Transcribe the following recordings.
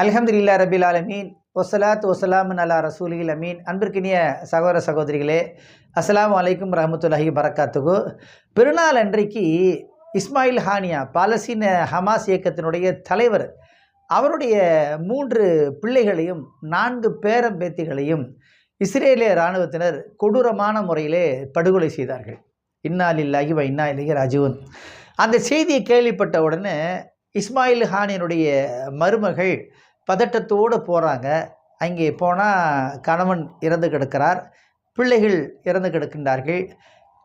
அலமதுல்லா ரபில் ஆலமீன். ஒசலாத் ஒசலாமன் அலா ரசூலில் அமீன். அன்பிற்கினிய சகோதர சகோதரிகளே அஸ்லாம் அலைக்கும் ரஹமத்துல்லாஹி பரக்காத்துகு பெருநாள் அன்றைக்கு இஸ்மாயில் ஹானியா பாலஸ்தீன ஹமாஸ் இயக்கத்தினுடைய தலைவர் அவருடைய மூன்று பிள்ளைகளையும் நான்கு பேரம்பேத்திகளையும் இஸ்ரேலிய இராணுவத்தினர் கொடூரமான முறையிலே படுகொலை செய்தார்கள். இன்னாலில்லாகி வ இன்னா இலகி ராஜுவன் அந்த செய்தியை கேள்விப்பட்ட உடனே இஸ்மாயில் ஹானியனுடைய மருமகள் பதட்டத்தோடு போகிறாங்க அங்கே போனால் கணவன் இறந்து கிடக்கிறார். பிள்ளைகள் இறந்து கிடக்கின்றார்கள்.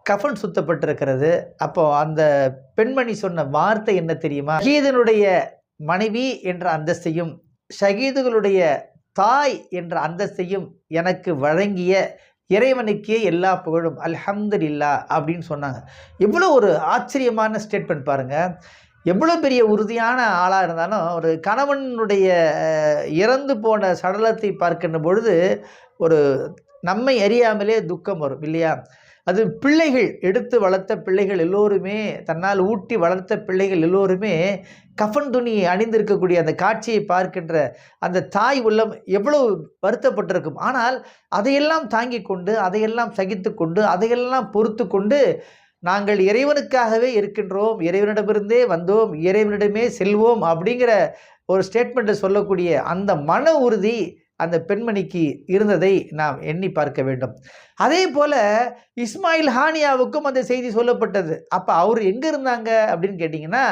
கஃன் சுத்தப்பட்டிருக்கிறது. அப்போது அந்த பெண்மணி சொன்ன வார்த்தை என்ன தெரியுமா? ஷகீதனுடைய மனைவி என்ற அந்தஸ்தையும் ஷகீதுகளுடைய தாய் என்ற அந்தஸ்தையும் எனக்கு வழங்கிய இறைவனுக்கே எல்லா புகழும் அல்ஹம்துலில்லா அப்படின்னு சொன்னாங்க. இவ்வளோ ஒரு ஆச்சரியமான ஸ்டேட்மெண்ட் பாருங்கள் எவ்வளோ பெரிய உறுதியான ஆளாக இருந்தாலும் ஒரு கணவனுடைய இறந்து போன சடலத்தை பார்க்கின்ற பொழுது ஒரு நம்மை அறியாமலே துக்கம் வரும் இல்லையா? அது பிள்ளைகள் எடுத்து வளர்த்த பிள்ளைகள் எல்லோருமே தன்னால் ஊட்டி வளர்த்த பிள்ளைகள் எல்லோருமே கஃன் துணியை அணிந்திருக்கக்கூடிய அந்த காட்சியை பார்க்கின்ற அந்த தாய் உள்ளம் எவ்வளவு வருத்தப்பட்டிருக்கும். ஆனால் அதையெல்லாம் தாங்கி கொண்டு அதையெல்லாம் சகித்து கொண்டு அதையெல்லாம் பொறுத்து கொண்டு நாங்கள் இறைவனுக்காகவே இருக்கின்றோம் இறைவனிடமிருந்தே வந்தோம் இறைவனிடமே செல்வோம் அப்படிங்கிற ஒரு ஸ்டேட்மெண்ட்டை சொல்லக்கூடிய அந்த மன உறுதி அந்த பெண்மணிக்கு இருந்ததை நாம் எண்ணி பார்க்க வேண்டும். அதே போல் இஸ்மாயில் ஹானியாவுக்கும் அந்த செய்தி சொல்லப்பட்டது. அப்போ அவர் எங்கே இருந்தாங்க அப்படின்னு கேட்டிங்கன்னா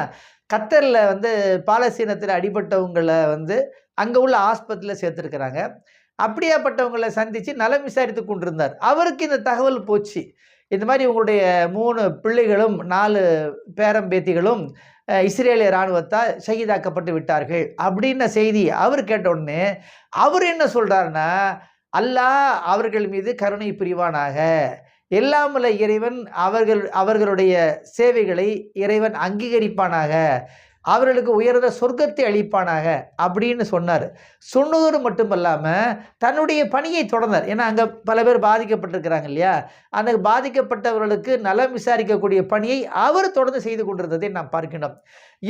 கத்தரில் வந்து பாலஸ்தீனத்தில் அடிபட்டவங்களை வந்து அங்கே உள்ள ஆஸ்பத்திரியில் சேர்த்துருக்குறாங்க. அப்படியாப்பட்டவங்களை சந்தித்து நலம் விசாரித்து கொண்டிருந்தார். அவருக்கு இந்த தகவல் போச்சு. இந்த மாதிரி உங்களுடைய மூணு பிள்ளைகளும் நாலு பேரம்பேத்திகளும் இஸ்ரேலிய இராணுவத்தால் ஷஹீதாக்கப்பட்டு விட்டார்கள் அப்படின்ன செய்தி அவர் கேட்டோடனே அவர் என்ன சொல்கிறாருன்னா அல்லாஹ் அவர்கள் மீது கருணை புரிவானாக. எல்லாமல்ல இறைவன் அவர்கள் அவர்களுடைய சேவைகளை இறைவன் அங்கீகரிப்பானாக. அவர்களுக்கு உயர்ந்த சொர்க்கத்தை அளிப்பானாக அப்படின்னு சொன்னார். சொன்னதோடு மட்டுமல்லாமல் தன்னுடைய பணியை தொடர்ந்தார். ஏன்னா அங்கே பல பேர் பாதிக்கப்பட்டிருக்கிறாங்க இல்லையா? அந்த பாதிக்கப்பட்டவர்களுக்கு நலம் விசாரிக்கக்கூடிய பணியை அவர் தொடர்ந்து செய்து கொண்டிருந்ததை நாம் பார்க்கின்றோம்.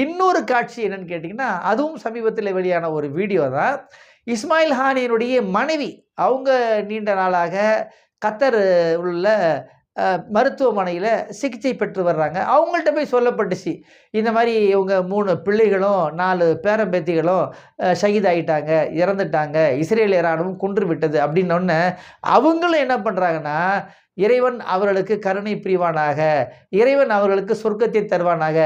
இன்னொரு காட்சி என்னன்னு கேட்டிங்கன்னா அதுவும் சமீபத்தில் வெளியான ஒரு வீடியோ தான். இஸ்மாயில் ஹானியினுடைய மனைவி அவங்க நீண்ட நாளாக கத்தர் உள்ள மருத்துவமனையில் சிகிச்சை பெற்று வர்றாங்க. அவங்கள்ட்ட போய் சொல்லப்பட்டுச்சு. இந்த மாதிரி இவங்க மூணு பிள்ளைகளும் நாலு பேரம்பேத்திகளும் ஷகிதாயிட்டாங்க இறந்துட்டாங்க இஸ்ரேல் இராணுவம் குன்று விட்டது அப்படின்னொன்னே அவங்களும் என்ன பண்ணுறாங்கன்னா இறைவன் அவர்களுக்கு கருணை புரிவானாக இறைவன் அவர்களுக்கு சொர்க்கத்தை தருவானாக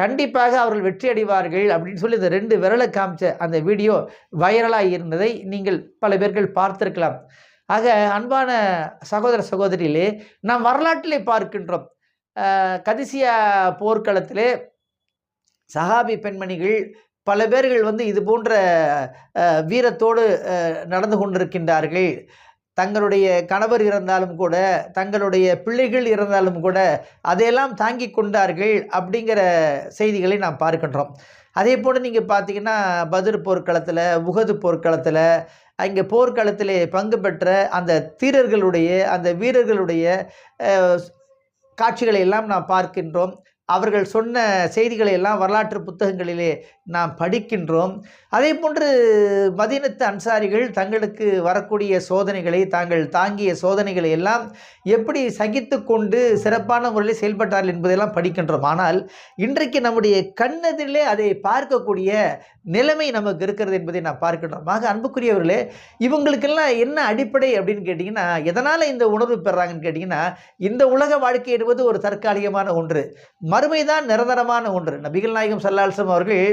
கண்டிப்பாக அவர்கள் வெற்றி அடைவார்கள் அப்படின்னு சொல்லி இந்த ரெண்டு விரலை காமிச்ச அந்த வீடியோ வைரலாக இருந்ததை நீங்கள் பல பேர்கள் பார்த்துருக்கலாம். ஆக அன்பான சகோதர சகோதரிகளே நாம் வரலாற்றிலே பார்க்கின்றோம். கதிசியா போர்க்களத்திலே சஹாபி பெண்மணிகள் பல பேர்கள் வந்து இது போன்ற வீரத்தோடு நடந்து கொண்டிருக்கின்றார்கள். தங்களுடைய கணவர் இறந்தாலும் கூட தங்களுடைய பிள்ளைகள் இறந்தாலும் கூட அதையெல்லாம் தாங்கி கொண்டார்கள் அப்படிங்கிற செய்திகளை நாம் பார்க்கின்றோம். அதே போல் நீங்கள் பார்த்தீங்கன்னா பதிர் போர்க்களத்தில் உகது போர்க்களத்தில் அங்கே போர்க்களத்திலே பங்கு பெற்ற அந்த தீரர்களுடைய அந்த வீரர்களுடைய காட்சிகளை எல்லாம் நாம் பார்க்கின்றோம். அவர்கள் சொன்ன செய்திகளை எல்லாம் வரலாற்று புத்தகங்களிலே நாம் படிக்கின்றோம். அதே போன்று மதீனத்து அன்சாரிகள் தங்களுக்கு வரக்கூடிய சோதனைகளை தாங்கள் தாங்கிய சோதனைகளை எல்லாம் எப்படி சகித்து கொண்டு சிறப்பான முறையில் செயல்பட்டார்கள் என்பதையெல்லாம் படிக்கின்றோம். ஆனால் இன்றைக்கு நம்முடைய கண்ணதிலே அதை பார்க்கக்கூடிய நிலைமை நமக்கு இருக்கிறது என்பதை நாம் பார்க்கின்றோம். ஆக அன்புக்குரியவர்களே இவங்களுக்கெல்லாம் என்ன அடிப்படை அப்படின்னு கேட்டிங்கன்னா எதனால் இந்த உணர்வு பெறாங்கன்னு கேட்டிங்கன்னா இந்த உலக வாழ்க்கை என்பது ஒரு தற்காலிகமான ஒன்று. மறுமைதான் நிரந்தரமான ஒன்று. நபிகள் நாயகம் சல்லால்சம் அவர்கள்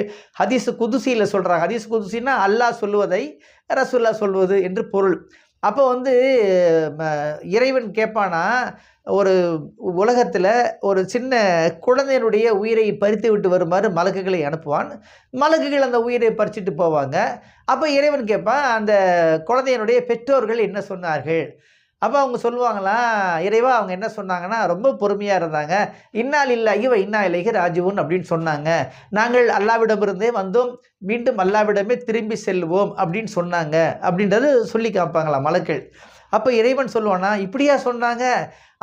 ஹதீஸ் குதுசியில் சொல்கிறாங்க ஹதீஸ் குதுசின்னா அல்லாஹ் சொல்லுவதை ரசுல்லா சொல்வது என்று பொருள். அப்போ வந்து ம, இறைவன் கேட்பானா ஒரு உலகத்தில் ஒரு சின்ன குழந்தையினுடைய உயிரை பறித்து விட்டு வருமாறு மலக்குகளை அனுப்புவான். மலக்குகள் அந்த உயிரை பறிச்சுட்டு போவாங்க. அப்போ இறைவன் கேட்பான் அந்த குழந்தையினுடைய பெற்றோர்கள் என்ன சொன்னார்கள்? அப்போ அவங்க சொல்லுவாங்களாம் இறைவா அவங்க என்ன சொன்னாங்கன்னா ரொம்ப பொறுமையாக இருந்தாங்க. இன்னால் இல்லை இவ இன்னா இலகி ராஜுவன் அப்படின்னு சொன்னாங்க. நாங்கள் அல்லாவிடமிருந்தே வந்தோம். மீண்டும் அல்லாவிடமே திரும்பி செல்வோம் அப்படின்னு சொன்னாங்க. அப்படின்றது சொல்லி காப்பாங்களா மலக்கள் அப்போ இறைவன் சொல்லுவானா இப்படியா சொன்னாங்க?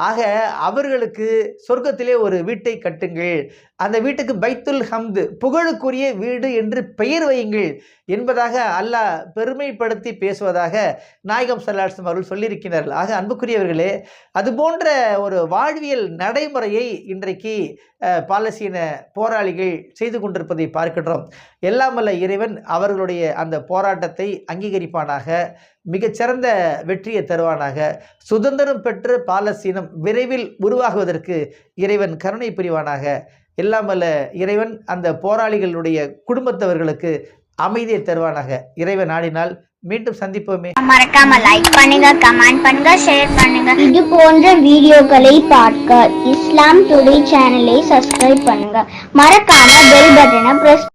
ஆக அவர்களுக்கு சொர்க்கத்திலே ஒரு வீட்டை கட்டுங்கள். அந்த வீட்டுக்கு பைத்துல் ஹம்து புகழுக்குரிய வீடு என்று பெயர் வையுங்கள் என்பதாக அல்லாஹ் பெருமைப்படுத்தி பேசுவதாக நாயகம் சல்லாஸ்லம் அவர்கள் சொல்லியிருக்கிறார்கள். ஆக அன்புக்குரியவர்களே அது போன்ற ஒரு வாழ்வியல் நடைமுறையை இன்றைக்கு அஹ், பாலஸ்தீன போராளிகள் செய்து கொண்டிருப்பதை பார்க்கின்றோம். எல்லாம் இறைவன் அவர்களுடைய அந்த போராட்டத்தை அங்கீகரிப்பானாக மிகச்சிறந்த வெற்றியை தருவானாக. சுதந்திரம் பெற்ற பாலஸ்தீனம் விரைவில் உருவாகுவதற்கு இறைவன் கருணை புரிவானாக. எல்லாம் வல்ல இறைவன் அந்த போராளிகளுடைய குடும்பத்தவர்களுக்கு அமைதியை தருவானாக. இறைவன் நாடினால் மீண்டும் சந்திப்போமே. மறக்காம லைக் பண்ணுங்க கமெண்ட் பண்ணுங்க ஷேர் பண்ணுங்க. இது போன்ற வீடியோக்களை பார்க்க இஸ்லாம் டுடே சேனலை சப்ஸ்கிரைப் பண்ணுங்க. மறக்காம பெல் பட்டனை பிரஸ்